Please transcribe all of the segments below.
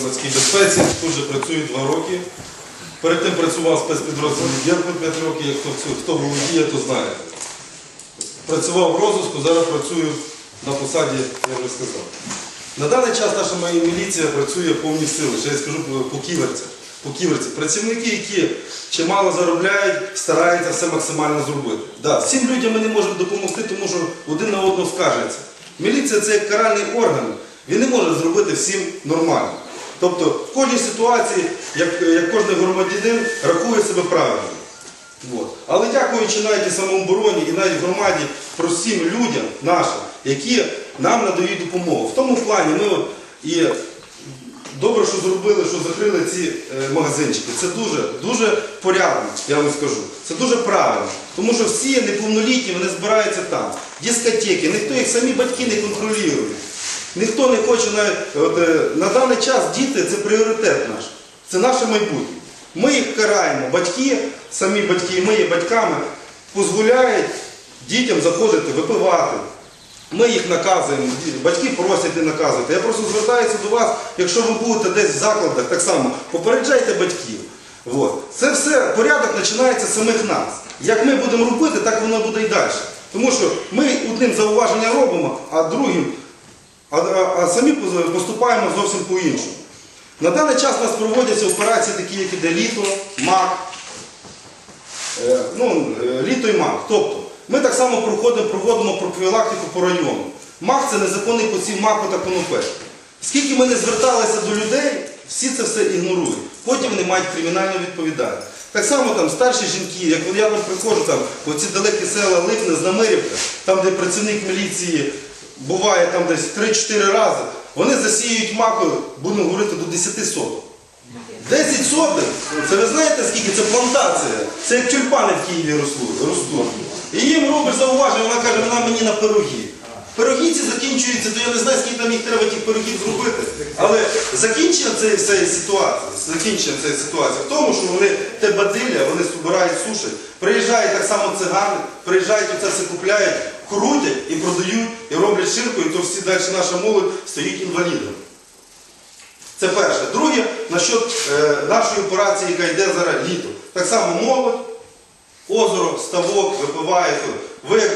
громадській безпеці. Тут же працюю два роки. Перед тим працював в спецпідрозділі Дєрпи 5 років, як хто, володіє, то знає. Працював в розвитку, зараз працюю на посаді, я вже сказав. На даний час наша моя міліція працює повні сили, ще я скажу по ківерцях. По ківерці. Працівники, які чимало заробляють, стараються все максимально зробити. Да, всім людям ми не можемо допомогти, тому що один на одного скажеться. Міліція це як каральний орган, він не може зробити всім нормально. Тобто в кожній ситуації, як, як кожен громадянин, рахує себе правильно. От. Але дякуючи навіть самообороні, і навіть громаді, простим людям нашим, які нам надають допомогу. В тому плані ми і добре, що зробили, що закрили ці е, магазинчики. Це дуже, дуже порядно, я вам скажу. Це дуже правильно. Тому що всі неповнолітні вони збираються там. Дискотеки, ніхто їх самі батьки не контролює. Ніхто не хоче на, от, е, на даний час діти це пріоритет наш. Це наше майбутнє. Ми їх караємо, батьки, самі батьки, ми є батьками, дозволяють дітям заходити, випивати. Ми їх наказуємо, батьки просять не наказувати. Я просто звертаюся до вас, якщо ви будете десь в закладах, так само попереджайте батьків. От. Це все, порядок починається з самих нас. Як ми будемо робити, так воно буде і далі. Тому що ми одним зауваження робимо, а другим, а, а, а самі поступаємо зовсім по-іншому. На даний час у нас проводяться операції, такі, як іде літо, мак, Е, ну, е, літо і мак. Тобто, ми так само проходимо, проводимо профілактику по району. Мак це незаконний посів маку та конопель. Скільки ми не зверталися до людей, всі це все ігнорують. Потім вони мають кримінальну відповідальність. Так само там старші жінки, як я там приходжу, там, оці далекі села Липне, Знамирівка, там, де працівник міліції буває там десь 3-4 рази, вони засіюють маку, будемо говорити, до 10 соток. 10 соток, це ви знаєте скільки? Це плантація. Це як тюльпани в Києві ростуть. І їм робиш зауваження, вона каже, вона мені на пироги. Пироги ці закінчуються, то я не знаю, скільки там їх треба тих пирогів зробити. Але закінчення цієї ситуації, закінчення цієї ситуації в тому, що вони те бадилля, вони збирають сушать, приїжджають так само цигани, приїжджають і це все купляють, крутять і продають, і роблять ширку, і то всі далі наша молодь стають інвалідами. Це перше. Друге, насчет е, нашої операції, яка йде зараз літо. Так само молодь, озеро, ставок, випиває. Ви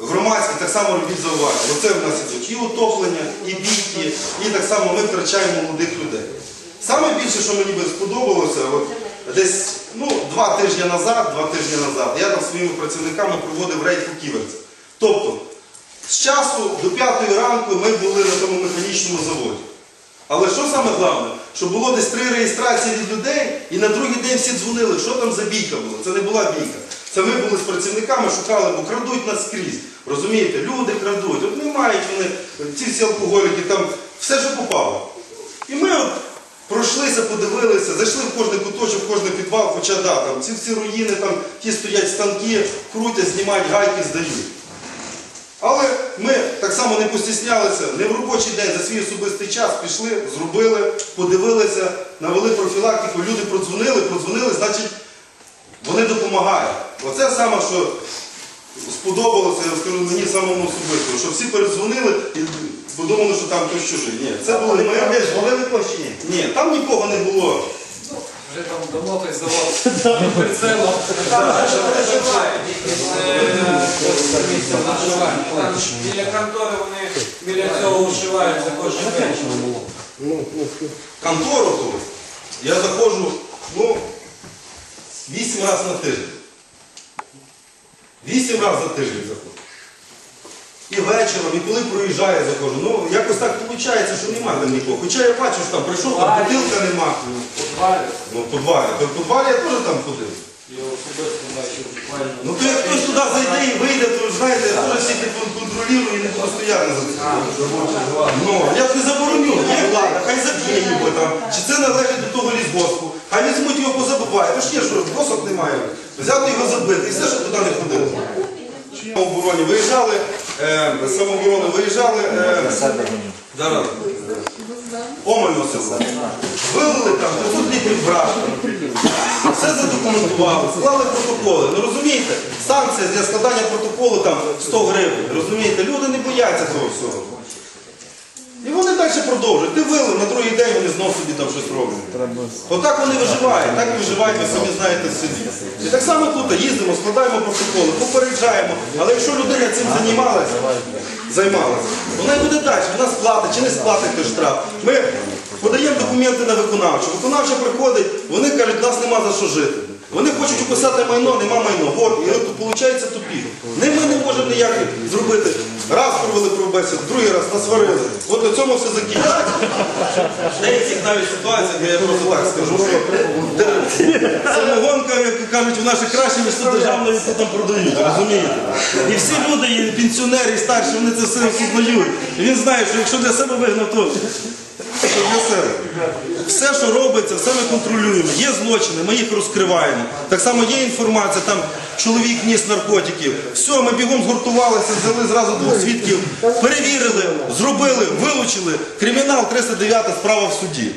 громадські так само робіть зауваження. Оце в нас ідуть і утоплення, і бійки, і так само ми втрачаємо молодих людей. Саме більше, що мені би сподобалося, от, десь ну, два тижні назад, два тижні назад, я там своїми працівниками проводив рейд по ківерці. Тобто, з часу до п'ятої ранку ми були на тому механічному заводі. Але що саме головне, що було десь три реєстрації від людей, і на другий день всі дзвонили, що там за бійка була. Це не була бійка. Це ми були з працівниками, шукали, бо крадуть нас скрізь. Розумієте, люди крадуть. От не мають вони, ці всі алкоголіки, там все, що попало. І ми от пройшлися, подивилися, зайшли в кожний куточок, в кожний підвал, хоча да, там ці всі руїни, там ті стоять станки, крутять, знімають гайки, здають. Але ми так само не постіснялися, не в робочий день за свій особистий час пішли, зробили, подивилися, навели профілактику, люди продзвонили, продзвонили, значить вони допомагають. Оце саме, що сподобалося, я скажу мені самому особисто, що всі передзвонили і подумали, що там хтось чужий. Ні, це були ми. Ні? Ні, там нікого не було. Вже там давно той під прицелом. Там біля контори вони біля цього вшиваються кожен день. контору ту я заходжу ну, 8 разів на тиждень. 8 разів на тиждень заходжу. І вечором, і коли проїжджаю, заходжу. Ну, якось так виходить, що немає там нікого. Хоча я бачу, що там прийшов, там бутилка нема. Подвалі. Ну, в підвалі. То в підвалі я теж там ходив. Я особисто бачу буквально. Ну то як хтось туди зайде і вийде, то знаєте, я теж всіх контролюю і не стояти за це. Ну, я ж не забороню, є влада, хай заб'є його там. Чи це належить до того лісгоспу. Хай візьмуть його позабивають. Тож є, що досок немає. Взяти його забити і все, що туди не ходило. Самообороні виїжджали, е, самооборони виїжджали. Е, зараз. Омельно село. Вилили там 500 літрів брашки. Все задокументували, склали протоколи. Ну розумієте, санкція для складання протоколу там 100 гривень. Розумієте, люди не бояться того всього. І вони далі продовжують. Ти вилив, на другий день вони знов собі там щось роблять. Отак вони виживають, так виживають, ви самі знаєте в селі. І так само тут їздимо, складаємо протоколи, попереджаємо. Але якщо людина цим займалася, займалася, вона й буде далі, вона сплатить чи не сплатить той штраф. Ми подаємо документи на виконавчу. Виконавча приходить, вони кажуть, нас нема за що жити. Вони хочуть описати майно, нема майно. От, і от виходить тупік. Не ми не можемо ніяк зробити. Раз провели правобесіду, другий раз насварили. От на цьому все закінчиться. В деяких навіть ситуаціях, я просто так скажу, що де- самогонка, як кажуть, вона ще краще, ніж тут державна, яку там продають, розумієте? І всі люди, пенсіонери, старші, вони це все осознають. І він знає, що якщо для себе вигнав, то що для. Все, що робиться, все ми контролюємо. Є злочини, ми їх розкриваємо. Так само є інформація, там чоловік ніс наркотиків. Все, ми бігом згуртувалися, взяли зразу двох свідків, перевірили, зробили, вилучили. Кримінал 309 справа в суді.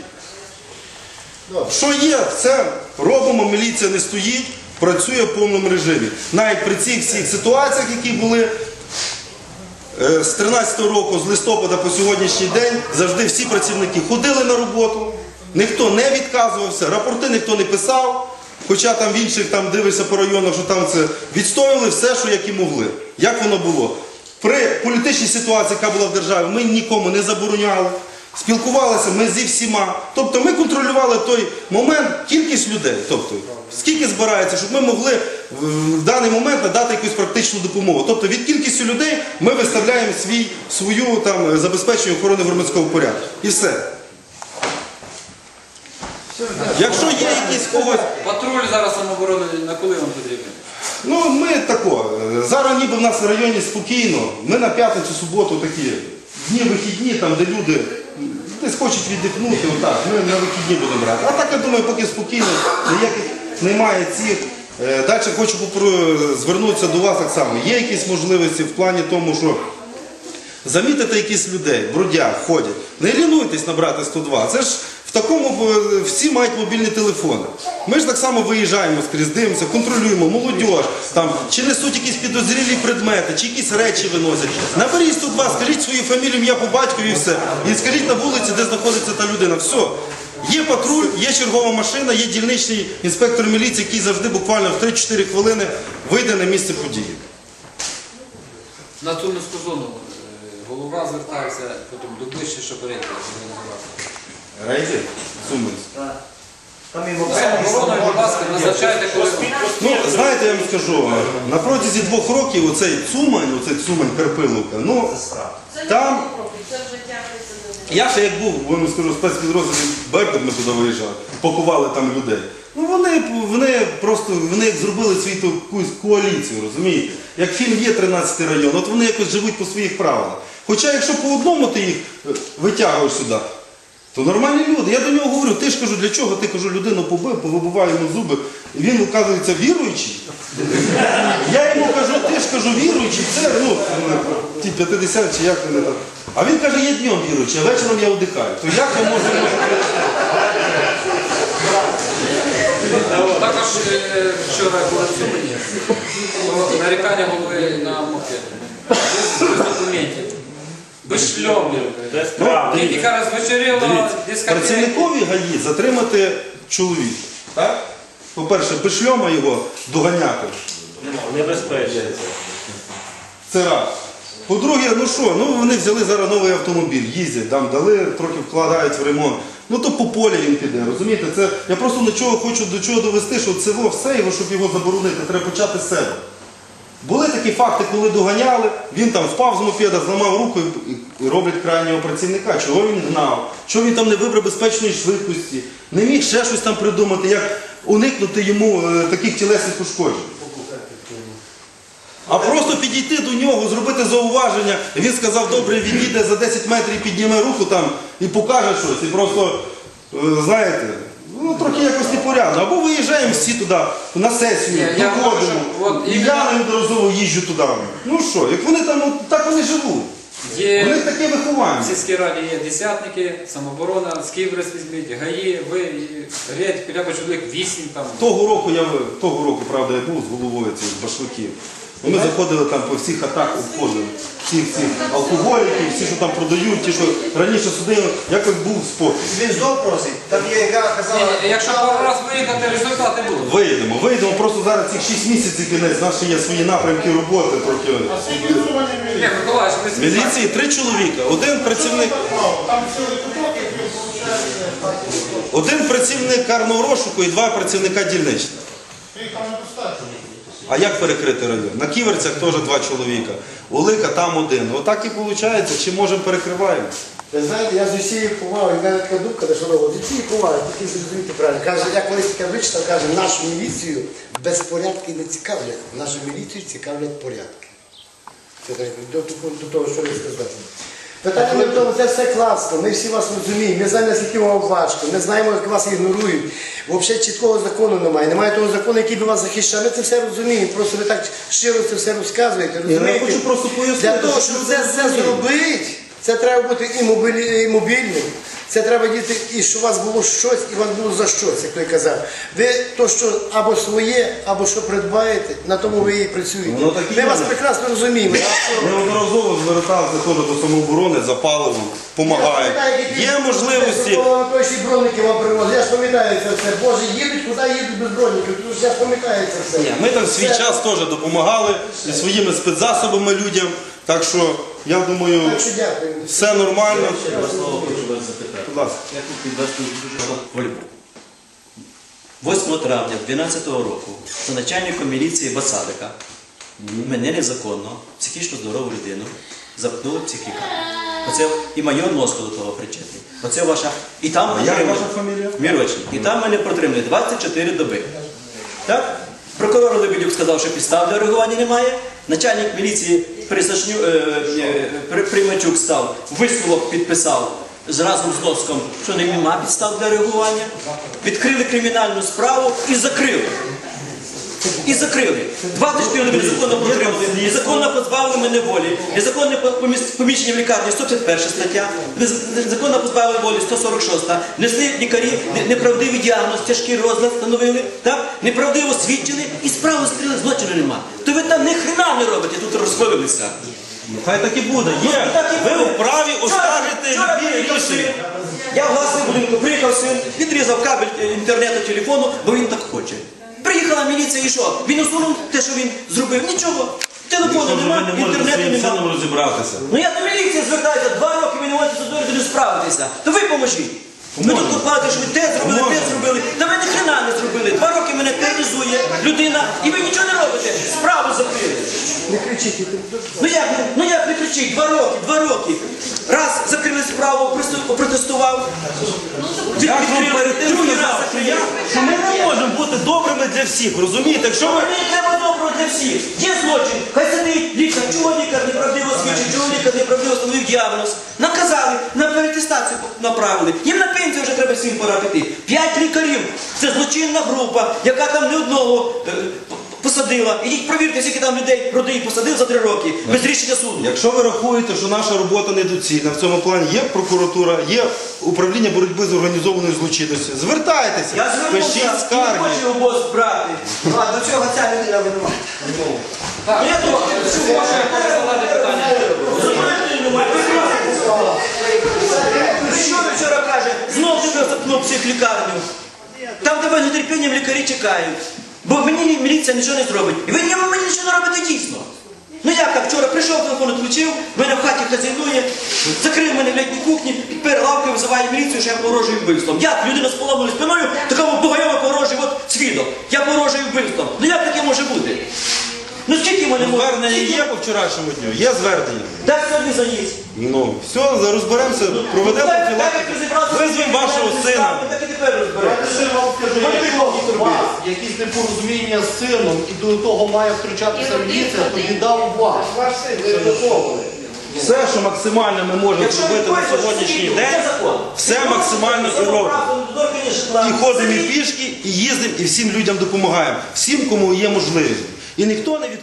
Що є, все робимо, міліція не стоїть, працює в повному режимі. Навіть при цих всіх ситуаціях, які були з 13-го року, з листопада по сьогоднішній день, завжди всі працівники ходили на роботу, ніхто не відказувався, рапорти ніхто не писав. Хоча там в інших там дивишся по районах, що там це відстоювали все, що як і могли. Як воно було? При політичній ситуації, яка була в державі, ми нікому не забороняли. Спілкувалися ми зі всіма. Тобто ми контролювали той момент, кількість людей. Тобто, скільки збирається, щоб ми могли в даний момент надати якусь практичну допомогу. Тобто від кількістю людей ми виставляємо свій, свою там, забезпечення охорони громадського порядку. І все. Якщо є якісь когось. Патруль зараз самооборони на коли вам потрібен? Ну, ми тако. Зараз ніби в нас в районі спокійно. Ми на п'ятницю, суботу такі дні вихідні, там, де люди десь хочуть віддихнути, отак. Ми на вихідні будемо брати. А так я думаю, поки спокійно, ніяких немає цих. Е, Далі хочу звернутися до вас так само. Є якісь можливості в плані тому, що замітите якісь людей, бродяг, ходять. Не лінуйтесь набрати 102. Це ж в такому всі мають мобільні телефони. Ми ж так само виїжджаємо скрізь, дивимося, контролюємо, молодь, там, чи несуть якісь підозрілі предмети, чи якісь речі виносять. Наберіть 102, скажіть свою фамілію, ім'я по батькові і все. І скажіть на вулиці, де знаходиться та людина. Все. Є патруль, є чергова машина, є дільничний інспектор міліції, який завжди буквально в 3-4 хвилини вийде на місце події. На низьку зону е, голова звертався, потім до ближче, щоб перейти. Рейди? Сумись. Самообороною, будь ласка, назначайте, коли вам. Ну, знаєте, я вам скажу, на протязі двох років оцей Цумань, оцей Цумань Карпиловка, ну, там, Це вже тягнеться до я ще як був, вам скажу, спецпідрозділі Беркут ми туди виїжджали, пакували там людей. Ну вони, вони просто вони як зробили свій ту якусь коаліцію, розумієте? Як фільм є 13 район, от вони якось живуть по своїх правилах. Хоча якщо по одному ти їх е, витягуєш сюди, то нормальні люди. Я до нього говорю, ти ж кажу, для чого ти кажу, людину побив, повибиваю йому зуби. Він, оказується, віруючий. Я йому кажу, ти ж кажу, віруючий, це ну, ті 50 чи як вони там. А він каже, я днем віруючий, а вечором я вдихаю. То як я можу. Також е, вчора були в Сумані. Про Нарікання голови на. Без, без документів. Без шльомів. Ну, Тільки розвечеріло Дивіться, дискотеки. працівникові ГАІ затримати чоловіка. Так? По-перше, без шльома його доганяти. Небезпечно. Це раз. По-друге, ну що, ну вони взяли зараз новий автомобіль, їздять, там дали, трохи вкладають в ремонт. Ну то по полі він піде, розумієте? Це, я просто до чого хочу до чого довести, що це все його, щоб його заборонити, треба почати з себе. Були такі факти, коли доганяли, він там впав з мопеда, зламав руку і, роблять крайнього працівника. Чого він гнав? Чого він там не вибрав безпечної швидкості? Не міг ще щось там придумати, як уникнути йому е, таких тілесних ушкоджень. А просто підійти до нього, зробити зауваження. Він сказав, добре, він відійде за 10 метрів, підніме руку там і покаже щось. І просто, е, знаєте, ну трохи якось непорядно. Або виїжджаємо всі туди на сесію, я доходимо. можу, от І іменно- я неодноразово їжджу туди. Ну що, як вони там, от так вони живуть. У них таке виховання. в сільській раді є десятники, самооборона, Київрес візьміть, ГАІ, ви, і геть, хоча б чоловік вісім там. Того року я того року, правда, я був з головою цих башликів. Ми заходили там по всіх атаках, обходили. цих, цих алкоголіків, всі, що там продають, ті, що раніше судили, якось був спокій. Він знов просить, там є яка казала. ні, Якщо пару раз виїхати, результати будуть. Виїдемо, виїдемо, просто зараз цих 6 місяців кінець, наші є свої напрямки роботи трохи. Ні, Миколаївич, Міліції три чоловіка, один працівник. Один працівник карного розшуку і два працівника дільничних. А як перекрити район? На ківерцях теж два чоловіка. Улика там один. Отак і виходить, чи можемо перекриваємо. Ви знаєте, я з усією повагою, в мене така думка, що робить, з усією повагою, тільки зрозуміти правильно. Каже, я колись таке вичитав, каже, нашу міліцію безпорядки не цікавлять, нашу міліцію цікавлять порядки. Це до, до, до того, що ви сказали. Питання не в тому, це все класно, ми всі вас розуміємо, ми знаємо, наскільки вам важко, ми знаємо, як вас ігнорують. Взагалі чіткого закону немає, немає того закону, який би вас захищав. Ми це все розуміємо, просто ви так щиро це все розказуєте. розумієте? Я хочу просто пояснити, Для того, щоб це все зробити, це треба бути і, і мобільним. Це треба діти, і щоб у вас було щось, і у вас було за щось, як той казав. Ви то, що або своє, або що придбаєте, на тому ви і працюєте. Воно так і Ми є. вас прекрасно розуміємо. Неодноразово звертався теж до самооборони за паливом, допомагають. Є можливості. Точні броники вам привозять. Я ж пам'ятаю це все. Боже, їдуть, куди їдуть без броніків. Тому що я ж пам'ятаю це все. Ні, ми там свій час теж допомагали і своїми спецзасобами людям. Так що я думаю, Так що дякую. все нормально. Слово хочу вас запитати. Будь ласка. Я тут підвести дуже вольбу. 8 травня 2012 року за начальником міліції Басадика мене незаконно, психічно здорову людину, запхнули в психіка. Оце і майор Носко до того причетний. Оце ваша. І там А як ваша фамілія? Мірочник. І там мене протримали 24 доби. Так? Прокурор Лебедюк сказав, що підстав для реагування немає. Начальник міліції Присашню, е, е, При- Примачук став, висновок підписав разом з Носком, що нема підстав для реагування. Відкрили кримінальну справу і закрили. І закрили. 24 людини незаконно протримали, незаконно позбавили мене волі, незаконне по- поміщення в лікарні 151 стаття, нез- незаконно позбавили волі 146, несли лікарі неправдивий діагноз, тяжкий розлад встановили, так? неправдиво свідчили і справу закрили, злочину нема. Хрена робите, тут розхвалилися. Хай так і буде. Є. Так і Ви буде. вправі оскаржити вчора любі приїхав рішення. Я власний будинку приїхав син, відрізав кабель е, інтернету, телефону, бо він так хоче. Приїхала міліція і що? Він усунув те, що він зробив. Нічого. Телефону Що ж ви немає, не можете інтернету своїм немає. сином розібратися? Ну я до міліції звертаюся, два роки ви не можете одною людиною справитися. То ви поможіть. Ви тут купаєте, що ви те зробили, те Поможемо. зробили. Та ви ні хрена не зробили. Два роки мене тероризує людина, і ви нічого не робите. Справу закрили. Не. Ну як, не- ну як не кричить? Два роки, два роки. Раз закрили справу, тим другий раз що, закрили. що ми не можемо бути добрими для всіх, розумієте? Якщо ви Мені треба доброго для всіх. Є злочин, хай сидить лікар, чого лікар неправдиво свідчить, чого лікар неправдиво встановив діагноз. Наказали, на перетестацію направили. Їм на пенсію вже треба всім пора піти. П'ять лікарів. Це злочинна група, яка там не одного е, посадила. Ідіть провірте, скільки там людей родин посадив за три роки, без рішення суду. Якщо ви рахуєте, що наша робота недоцільна в цьому плані, є прокуратура, є управління боротьби з організованою злочинністю. Звертайтеся, Я звернувся, пишіть і не скарги. хочу обоз брати. А до цього ця людина винувата. Ну, я думаю, задати питання. Що ви вчора каже? Знов тебе запнув психлікарню. Там тебе з нетерпінням лікарі чекають. Бо мені міліція нічого не зробить. І ви мені нічого не робите дійсно. Ну як так вчора прийшов, телефон відключив, мене в хаті хазяйнує, закрив мене в літній кухні, підпер лавкою, визиває міліцію, що я погрожую вбивством. Як людина з поломаною спиною, такому богайова погрожує, от свідок. Я погрожую вбивством. Ну як таке може бути? Ну скільки в мене може? Звернення є по вчорашньому дню? Є звернення. Дай сьогодні заніс. Ну, все, розберемося, проведемо Так, так, як профілактику. розібратися з Визвемо вашого сина. Так і тепер розберемося. Я вам скажу, якщо у вас якісь непорозуміння з сином і до того має втручатися міліція, то віддав вас. Ваш син, ви виховували. Все, що максимально ми можемо Якщо ви зробити на хочете, сьогоднішній день, Є закон. все максимально і робимо. І ходимо і пішки, і їздимо, і всім людям допомагаємо. Всім, кому є можливість. І ніхто не від...